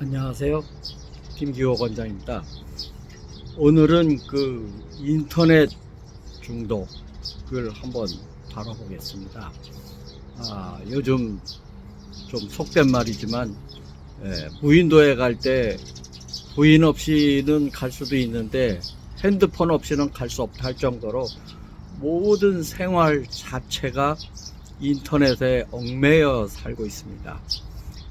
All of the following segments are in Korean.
안녕하세요. 김기호 원장입니다. 오늘은 그 인터넷 중독을 한번 다뤄보겠습니다. 아, 요즘 좀 속된 말이지만, 예, 무인도에 갈 때 부인 없이는 갈 수도 있는데 핸드폰 없이는 갈 수 없다 할 정도로 모든 생활 자체가 인터넷에 얽매여 살고 있습니다.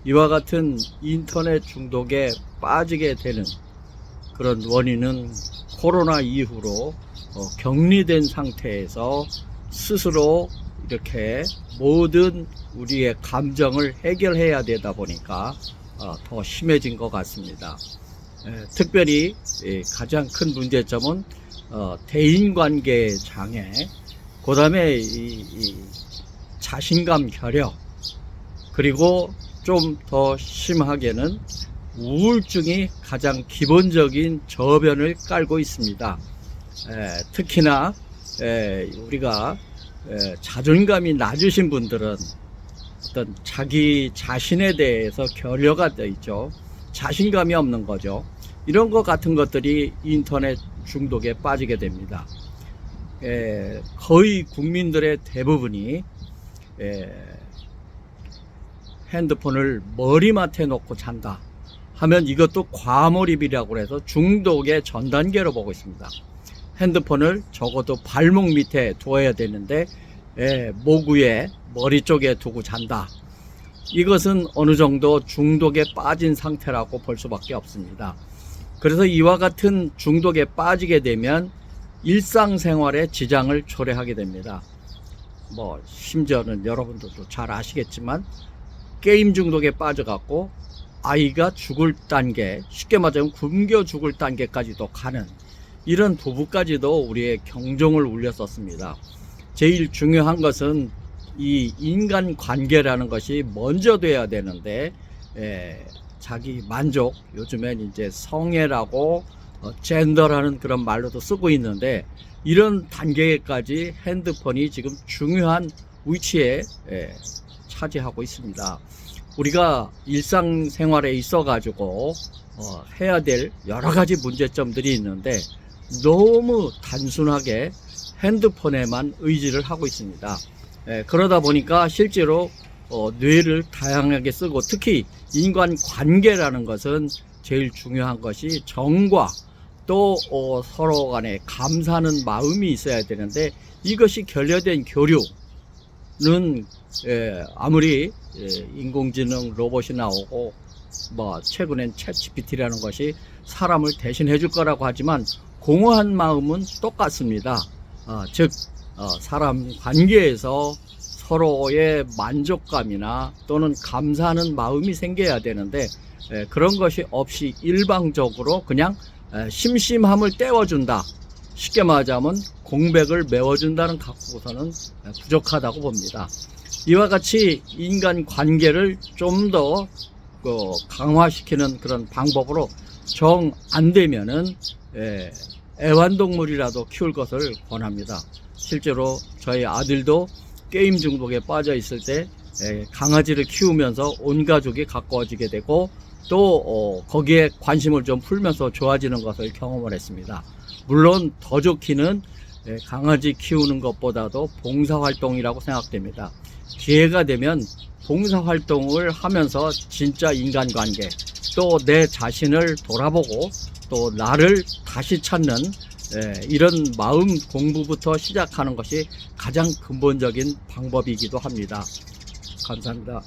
이와 같은 인터넷 중독에 빠지게 되는 그런 원인은 코로나 이후로 어, 격리된 상태에서 스스로 이렇게 모든 우리의 감정을 해결해야 되다 보니까 어, 더 심해진 것 같습니다. 에, 특별히 예, 가장 큰 문제점은 어, 대인관계 장애, 그 다음에 자신감 결여, 그리고 좀 더 심하게는 우울증이 가장 기본적인 저변을 깔고 있습니다. 에, 특히나 에, 우리가 에, 자존감이 낮으신 분들은 어떤 자기 자신에 대해서 결여가 되어 있죠. 자신감이 없는 거죠. 이런 것 같은 것들이 인터넷 중독에 빠지게 됩니다. 에, 거의 국민들의 대부분이 에, 핸드폰을 머리맡에 놓고 잔다 하면 이것도 과몰입이라고 해서 중독의 전 단계로 보고 있습니다. 핸드폰을 적어도 발목 밑에 두어야 되는데 예, 목 위에 머리 쪽에 두고 잔다. 이것은 어느 정도 중독에 빠진 상태라고 볼 수밖에 없습니다. 그래서 이와 같은 중독에 빠지게 되면 일상생활에 지장을 초래하게 됩니다. 뭐 심지어는 여러분들도 잘 아시겠지만 게임 중독에 빠져갖고 아이가 죽을 단계, 쉽게 말하면 굶겨 죽을 단계까지도 가는 이런 부부까지도 우리의 경종을 울렸었습니다. 제일 중요한 것은 이 인간 관계라는 것이 먼저 돼야 되는데, 에, 자기 만족, 요즘엔 이제 성애라고 어, 젠더라는 그런 말로도 쓰고 있는데, 이런 단계까지 핸드폰이 지금 중요한 위치에 에, 차지하고 있습니다. 우리가 일상생활에 있어 가지고 어, 해야 될 여러 가지 문제점들이 있는데 너무 단순하게 핸드폰에만 의지를 하고 있습니다. 예, 그러다 보니까 실제로 어, 뇌를 다양하게 쓰고 특히 인간 관계라는 것은 제일 중요한 것이 정과 또 어, 서로 간에 감사하는 마음이 있어야 되는데 이것이 결여된 교류 는 예, 아무리 예, 인공지능 로봇이 나오고 뭐 최근엔 챗 GPT라는 것이 사람을 대신해 줄 거라고 하지만 공허한 마음은 똑같습니다. 어, 즉 어, 사람 관계에서 서로의 만족감이나 또는 감사하는 마음이 생겨야 되는데 예, 그런 것이 없이 일방적으로 그냥 에, 심심함을 때워준다. 쉽게 말하자면 공백을 메워준다는 에, 부족하다고 봅니다. 이와 같이 인간 관계를 좀더 그, 강화시키는 그런 방법으로 정 안 되면은 예, 애완동물이라도 키울 것을 권합니다. 실제로 저희 아들도 게임 중독에 빠져 있을 때 예, 강아지를 키우면서 온 가족이 가까워지게 되고 또 어, 거기에 관심을 좀 풀면서 좋아지는 것을 경험을 했습니다. 물론 더 좋기는 예, 강아지 키우는 것보다도 봉사활동이라고 생각됩니다. 기회가 되면 봉사활동을 하면서 진짜 인간관계 또 내 자신을 돌아보고 또 나를 다시 찾는 예, 이런 마음 공부부터 시작하는 것이 가장 근본적인 방법이기도 합니다. 감사합니다.